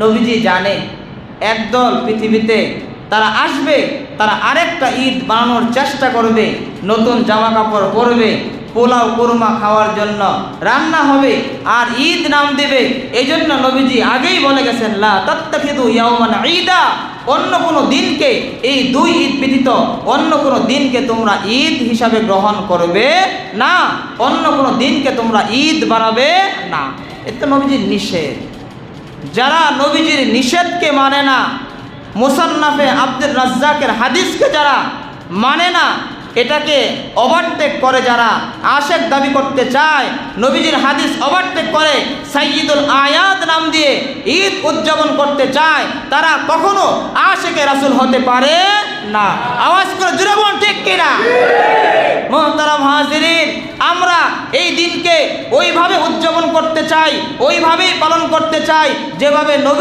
নবীজি জানে, একদল পৃথিবীতে তারা আসবে, তারা আরেকটা ঈদ বানানোর চেষ্টা করবে, নতুন জামা কাপড় পরবে, পোলাও, কোরমা খাওয়ার জন্য রান্না হবে, আর ঈদ নাম দেবে। এই জন্য নবীজি আগেই বলে গেছেন ঈদা। অন্য কোনো দিনকে এই দুই ঈদ ব্যতীত অন্য কোনো দিনকে তোমরা ঈদ হিসাবে গ্রহণ করবে না। অন্য কোনো দিনকে তোমরা ঈদ বানাবে না। এতে নবীজির নিষেধ। যারা নবীজির নিষেধকে মানে না মুসান্নাফে আব্দুল রাজ্জাকের হাদিসকে যারা মানে না এটাকে ওভারটেক করে যারা। আশেক দাবি করতে চায় নবীজির হাদিস ওভারটেক করে সাইয়দুল আয়াত নাম দিয়ে ঈদ উদযাপন করতে চায় তারা কখনো আশেকে রাসুল হতে পারে না। আওয়াজ করে জুড়ে ঠিক কিনা? মোহতারাম হাজিরিন আমরা এই দিনকে ওইভাবে উদযাপন করতে চাই ওইভাবেই পালন করতে চাই যেভাবে নবী